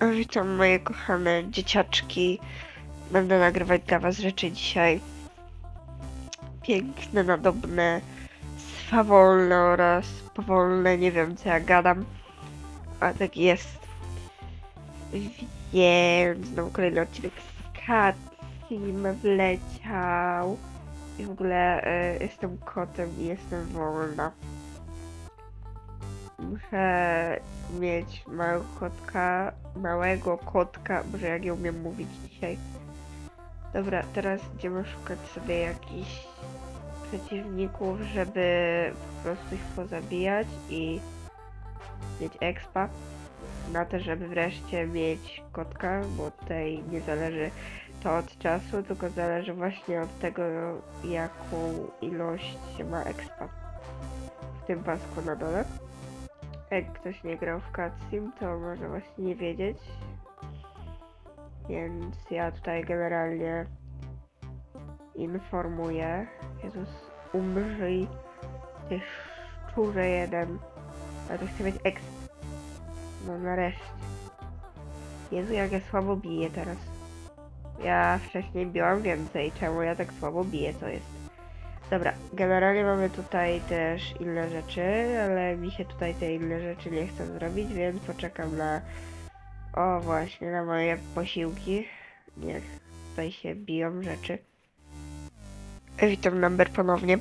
Witam moje kochane dzieciaczki. Będę nagrywać dla was rzeczy dzisiaj. Piękne, nadobne, swawolne oraz powolne. Nie wiem co ja gadam. A tak jest. Więc znowu kolejny odcinek z Katsim wleciał. I w ogóle e, jestem kotem i jestem wolna. Muszę mieć małego kotka, małego kotka, może ja umiem mówić dzisiaj. Dobra, teraz idziemy szukać sobie jakichś przeciwników, żeby po prostu ich pozabijać i mieć expa. Na to, żeby wreszcie mieć kotka, bo tutaj nie zależy to od czasu, tylko zależy właśnie od tego, jaką ilość się ma expa w tym pasku na dole. Jak ktoś nie grał w Cutssim, to może właśnie nie wiedzieć. Więc ja tutaj generalnie informuję. Jezus, umrzyj, ty szczurze jeden. Ale to chcę mieć eks... No nareszcie. Jezu, jak ja słabo biję teraz. Ja wcześniej biłam więcej. Czemu ja tak słabo biję, co jest? Dobra, generalnie mamy tutaj też inne rzeczy, ale mi się tutaj te inne rzeczy nie chce zrobić, więc poczekam na... O właśnie, na moje posiłki. Niech tutaj się biją rzeczy. Witam number ponownie.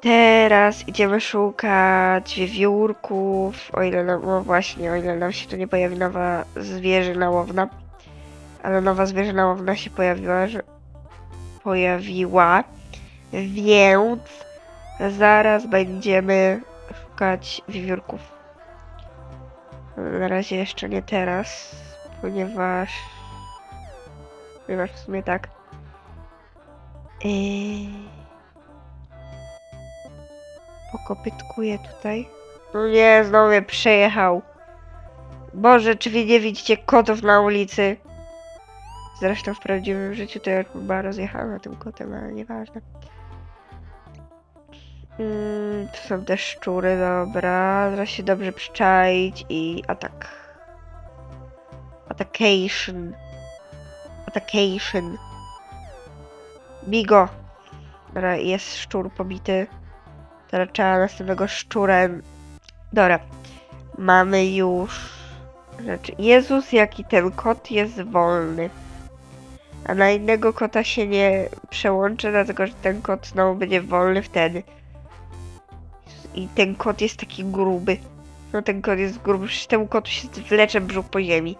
Teraz idziemy szukać wiewiórków, o ile nam, no właśnie, o ile nam się tu nie pojawi nowa zwierzyna łowna. Ale nowa zwierzyna łowna się pojawiła, że... Pojawiła. Więc zaraz będziemy szukać wiewiórków. Na razie jeszcze nie teraz, ponieważ. Ponieważ w sumie tak. Yy... Pokopytkuję tutaj. No nie, znowu mnie przejechał. Boże, czy wy nie widzicie kotów na ulicy? Zresztą w prawdziwym życiu to ja chyba rozjechałam tym kotem, ale nieważne. Mm, tu są te szczury, dobra. Zaraz się dobrze przyczaić i atak. Attackation. Attackation. Bigo. Dobra, jest szczur pobity. Teraz trzeba następnego szczurem. Dobra. Mamy już rzeczy. Jezus, jaki ten kot jest wolny. A na innego kota się nie przełączę, dlatego że ten kot znowu będzie wolny wtedy. I ten kot jest taki gruby. No ten kot jest gruby, przecież temu kotu się wlecze brzuch po ziemi.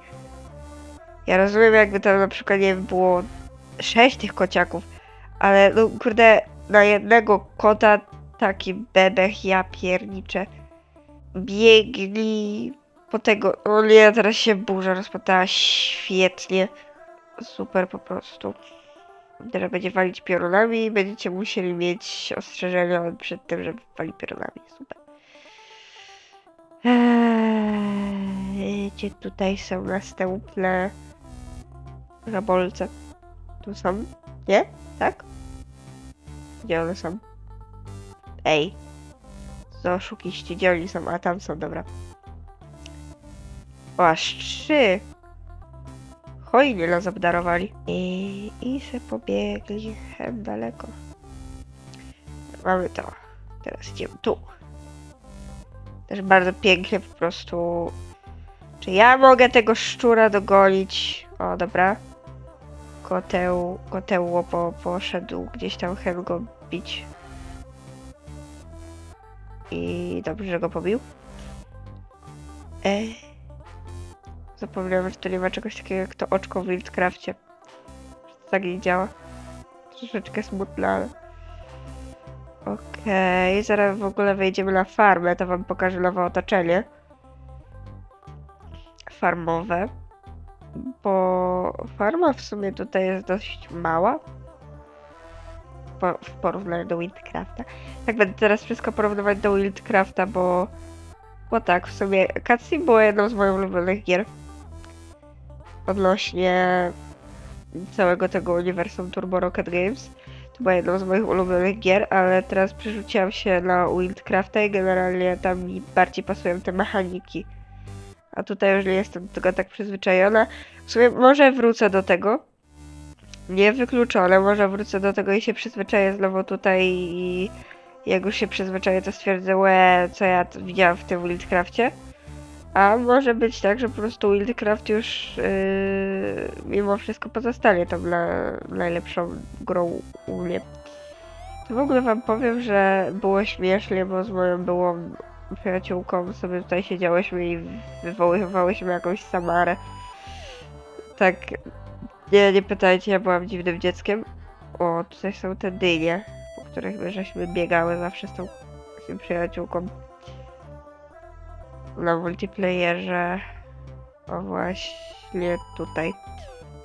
Ja rozumiem, jakby tam na przykład nie było sześć tych kociaków, ale no kurde, na jednego kota taki bebech, ja pierniczę. Biegli po tego. O nie, teraz się burza rozpatała świetnie. Super po prostu. Teraz będzie walić piorunami, będziecie musieli mieć ostrzeżenia przed tym, żeby walić piorunami. Super. Eee, tutaj są następne zabolce? Tu są? Nie? Tak? Gdzie one są? Ej. Co oszukiście? Gdzie oni są? A tam są, dobra. O, aż trzy. Hojnie nas obdarowali. I, i se pobiegli hem daleko. Mamy to. Teraz idziemy tu. Też bardzo pięknie po prostu. Czy ja mogę tego szczura dogonić? O, dobra. Koteł, kotełło po, poszedł gdzieś tam hen go bić. I dobrze, że go pobił. Ej. Zapomniałem, że to nie ma czegoś takiego jak to oczko w Wildcrafcie. Tak nie działa. Troszeczkę smutne, ale... Okej, zaraz w ogóle wejdziemy na farmę, to wam pokażę nowe otoczenie. Farmowe. Bo farma w sumie tutaj jest dość mała. Po, w porównaniu do Wildcrafta. Tak będę teraz wszystko porównywać do Wildcrafta, bo... Bo tak, w sumie Cutscene było jedną z moich ulubionych gier odnośnie całego tego uniwersum Turbo Rocket Games. To była jedną z moich ulubionych gier, ale teraz przerzuciłam się na Wildcrafta i generalnie tam mi bardziej pasują te mechaniki. A tutaj już nie jestem do tego tak przyzwyczajona. W sumie może wrócę do tego. Niewykluczone, może wrócę do tego i się przyzwyczaję znowu tutaj i jak już się przyzwyczaję, to stwierdzę, co ja widziałam w tym Wildcrafcie. A może być tak, że po prostu Wildcraft już yy, mimo wszystko pozostanie tam na najlepszą grą u mnie. To w ogóle wam powiem, że było śmiesznie, bo z moją byłą przyjaciółką sobie tutaj siedziałyśmy i wywoływałyśmy jakąś Samarę. Tak, nie, nie pytajcie, ja byłam dziwnym dzieckiem. O, tutaj są te dynie, po których my żeśmy biegały zawsze z tą z przyjaciółką. Na multiplayerze. O właśnie tutaj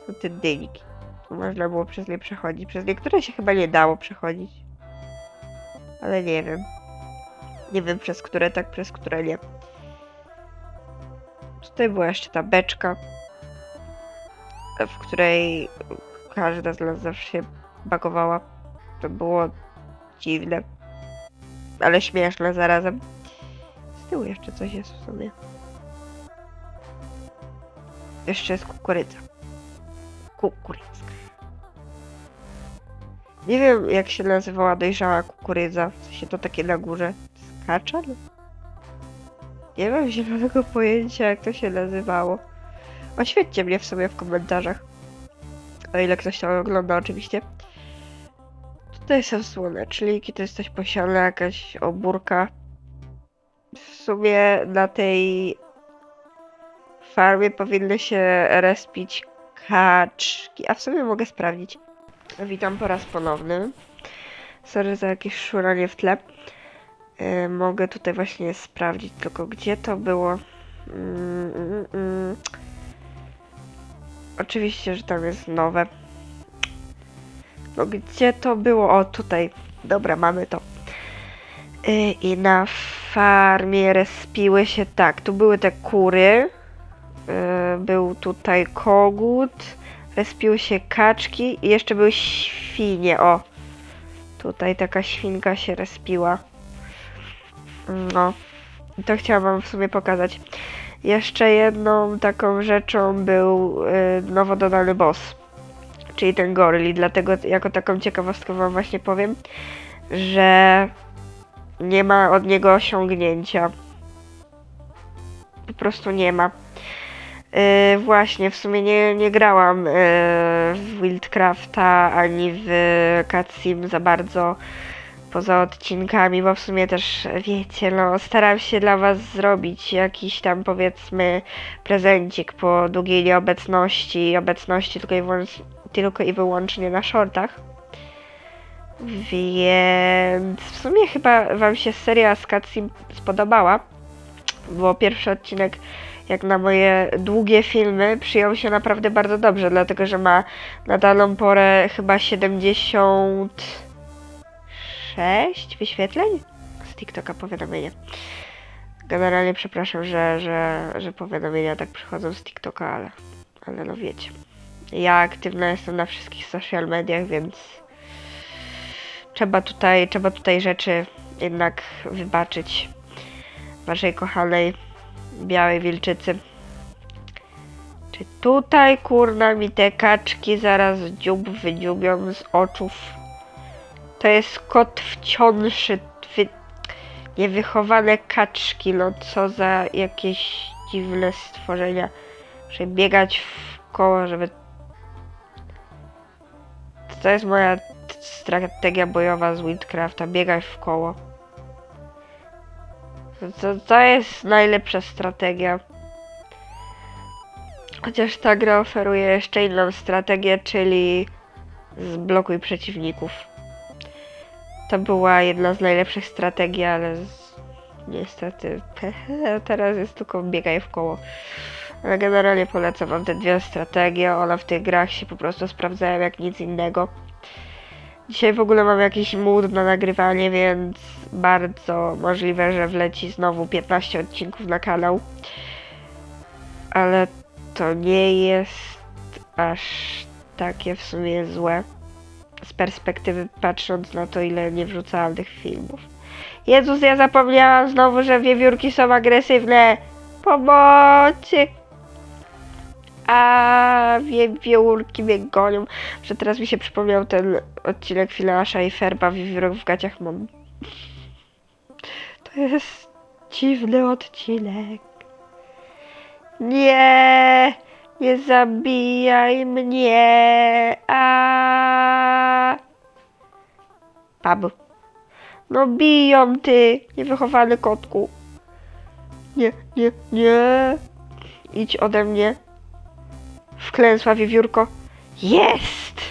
są te dyniki. Tu można było przez nie przechodzić. Przez niektóre się chyba nie dało przechodzić. Ale nie wiem. Nie wiem przez które tak, przez które nie. Tutaj była jeszcze ta beczka, w której każda z nas zawsze się bagowała. To było dziwne, ale śmieszne zarazem. Tyłu jeszcze coś jest w sumie. Jeszcze jest kukurydza. Kukurydzka. Nie wiem, jak się nazywała dojrzała kukurydza. W sensie to takie na górze. Skaczan? Nie mam zielonego pojęcia, jak to się nazywało. Oświećcie mnie w sumie w komentarzach. O ile ktoś to ogląda, oczywiście. Tutaj są słoneczniki, to jest coś posiane, jakaś obórka. W sumie na tej farmie powinny się respić kaczki. A w sumie mogę sprawdzić. Witam po raz ponowny. Sorry za jakieś szuranie w tle. Yy, mogę tutaj właśnie sprawdzić, tylko gdzie to było. Mm, mm, mm. Oczywiście, że tam jest nowe. No gdzie to było? O, tutaj. Dobra, mamy to. Yy, I na farmie respiły się tak. Tu były te kury. Yy, był tutaj kogut. Respiły się kaczki i jeszcze były świnie. O, tutaj taka świnka się respiła. No, i to chciałam wam w sumie pokazać. Jeszcze jedną taką rzeczą był y, nowo dodany boss, czyli ten goryl. Dlatego jako taką ciekawostkę wam właśnie powiem, że nie ma od niego osiągnięcia. Po prostu nie ma. Yy, właśnie, w sumie nie, nie grałam yy, w Wildcrafta ani w Cat Sim za bardzo poza odcinkami, bo w sumie też wiecie, no staram się dla was zrobić jakiś tam powiedzmy prezencik po długiej nieobecności, obecności tylko i, tylko i wyłącznie na shortach. Więc w sumie chyba wam się seria z Cat Sim spodobała, bo pierwszy odcinek jak na moje długie filmy, przyjął się naprawdę bardzo dobrze, dlatego że ma na daną porę chyba 76 wyświetleń z TikToka powiadomienia. Generalnie przepraszam, że, że, że powiadomienia tak przychodzą z TikToka, ale, ale no wiecie. Ja aktywna jestem na wszystkich social mediach, więc trzeba tutaj, trzeba tutaj rzeczy jednak wybaczyć waszej kochanej białej wilczycy. Czy tutaj kurna mi te kaczki zaraz dziób wydziubią z oczów? To jest kot w ciąży. Wy... Niewychowane kaczki, no co za jakieś dziwne stworzenia. Muszę biegać w koło, żeby... To jest moja strategia bojowa z Windcrafta. Biegaj w koło. To, to jest najlepsza strategia. Chociaż ta gra oferuje jeszcze inną strategię, czyli zblokuj przeciwników. To była jedna z najlepszych strategii, ale z... niestety teraz jest tylko biegaj w koło. Ale generalnie polecam wam te dwie strategie, one w tych grach się po prostu sprawdzają jak nic innego. Dzisiaj w ogóle mam jakiś mood na nagrywanie, więc bardzo możliwe, że wleci znowu 15 odcinków na kanał. Ale to nie jest aż takie w sumie złe. Z perspektywy patrząc na to, ile nie wrzucałam tych filmów. Jezus, ja zapomniałam znowu, że wiewiórki są agresywne. Pomocy! A wiewiórki mnie gonią. Że teraz mi się przypomniał ten odcinek Filasza i Ferba wiewiórek w gaciach mam. To jest dziwny odcinek. Nie! Nie zabijaj mnie! A! Pab. No biją ty, niewychowany kotku. Nie, nie, nie. Idź ode mnie. Wklęsła wiewiórko. Jest!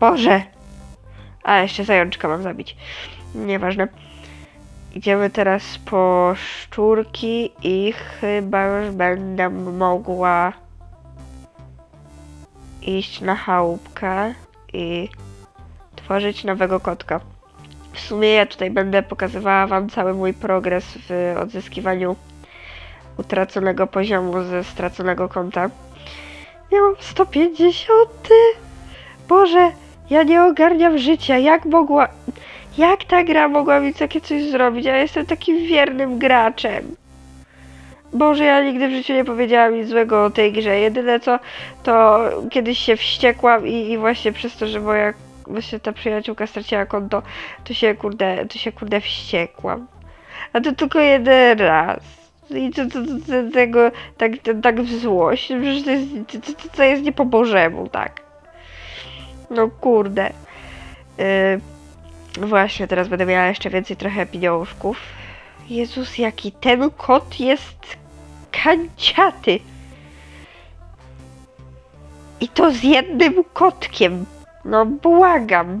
Boże! A, jeszcze zajączka mam zabić. Nieważne. Idziemy teraz po szczurki i chyba już będę mogła iść na chałupkę i tworzyć nowego kotka. W sumie ja tutaj będę pokazywała Wam cały mój progres w odzyskiwaniu utraconego poziomu ze straconego konta. Miałam 150. Boże, ja nie ogarniam życia. Jak mogła. Jak ta gra mogła mi takie coś zrobić? Ja jestem takim wiernym graczem. Boże, ja nigdy w życiu nie powiedziałam nic złego o tej grze. Jedyne co, to kiedyś się wściekłam i, i właśnie przez to, że moja właśnie ta przyjaciółka straciła konto, to się kurde, to się kurde wściekłam. A to tylko jeden raz. I to, to, to, to tego tak, tak w złość. Przecież to jest, to, to jest nie po Bożemu, tak. No kurde. Yy, właśnie, teraz będę miała jeszcze więcej trochę pieniążków. Jezus, jaki ten kot jest kanciaty. I to z jednym kotkiem. No błagam.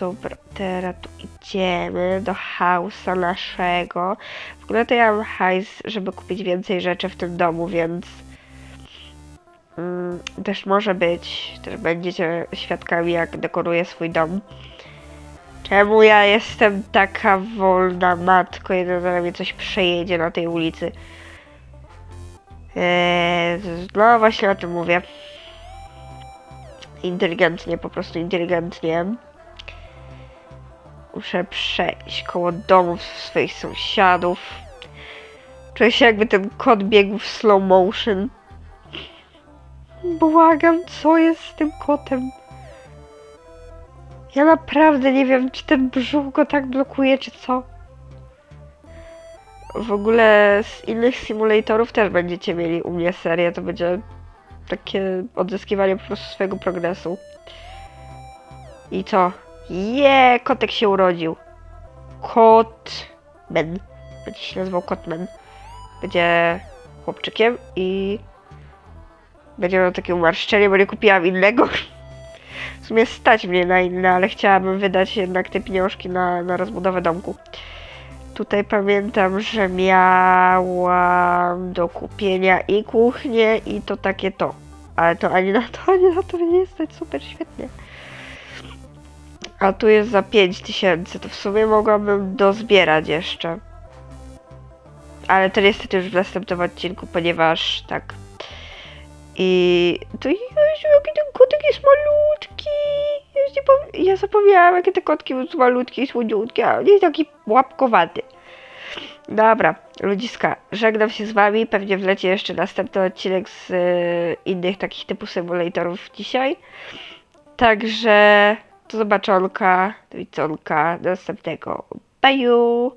Dobra, teraz idziemy do hausa naszego. W ogóle to ja mam hajs, żeby kupić więcej rzeczy w tym domu, więc mm, też może być, też będziecie świadkami, jak dekoruję swój dom. Czemu ja jestem taka wolna, matko? Jeden zaraz mnie coś przejedzie na tej ulicy. Eee, no właśnie o tym mówię. Inteligentnie, po prostu inteligentnie. Muszę przejść koło domów swoich sąsiadów. Czuję się jakby ten kot biegł w slow motion. Błagam, co jest z tym kotem? Ja naprawdę nie wiem, czy ten brzuch go tak blokuje, czy co. W ogóle z innych simulatorów też będziecie mieli u mnie serię, to będzie takie odzyskiwanie po prostu swojego progresu. I co? Je, kotek się urodził. Kotman. Będzie się nazywał Kotman. Będzie chłopczykiem i będzie miał takie umarszczenie, bo nie kupiłam innego. W sumie stać mnie na inne, ale chciałabym wydać jednak te pieniążki na, na rozbudowę domku. Tutaj pamiętam, że miałam do kupienia i kuchnię, i to takie to. Ale to ani na to, ani na to nie stać super świetnie. A tu jest za 5000, to w sumie mogłabym dozbierać jeszcze. Ale to niestety już w następnym odcinku, ponieważ tak. I to Jezu, jaki ten kotek jest malutki. Powi- ja zapomniałam, jakie te kotki są malutkie i słodziutkie, a on jest taki łapkowaty. Dobra, ludziska, żegnam się z wami. Pewnie wlecie jeszcze następny odcinek z y, innych takich typu symulatorów dzisiaj. Także do zobaczonka, do widzonka, do następnego. Bye!